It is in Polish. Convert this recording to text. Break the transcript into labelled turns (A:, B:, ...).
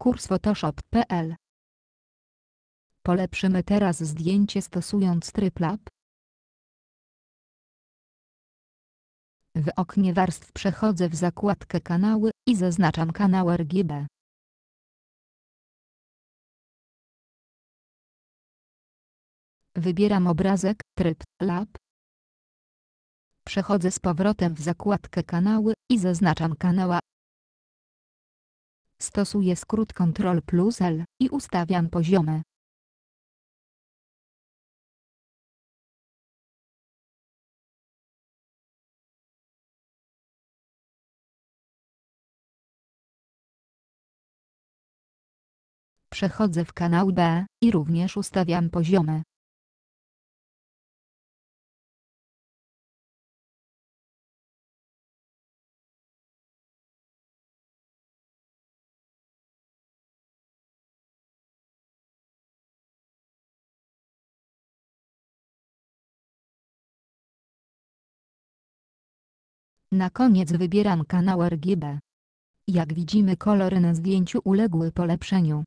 A: Kurs Photoshop.pl Polepszymy teraz zdjęcie stosując tryplab. W oknie warstw przechodzę w zakładkę kanały i zaznaczam kanał RGB. Wybieram obrazek Tryb Lab. Przechodzę z powrotem w zakładkę kanały i zaznaczam kanała. Stosuję skrót Ctrl plus L i ustawiam poziome. Przechodzę w kanał B i również ustawiam poziome. Na koniec wybieram kanał RGB. Jak widzimy kolory na zdjęciu uległy polepszeniu.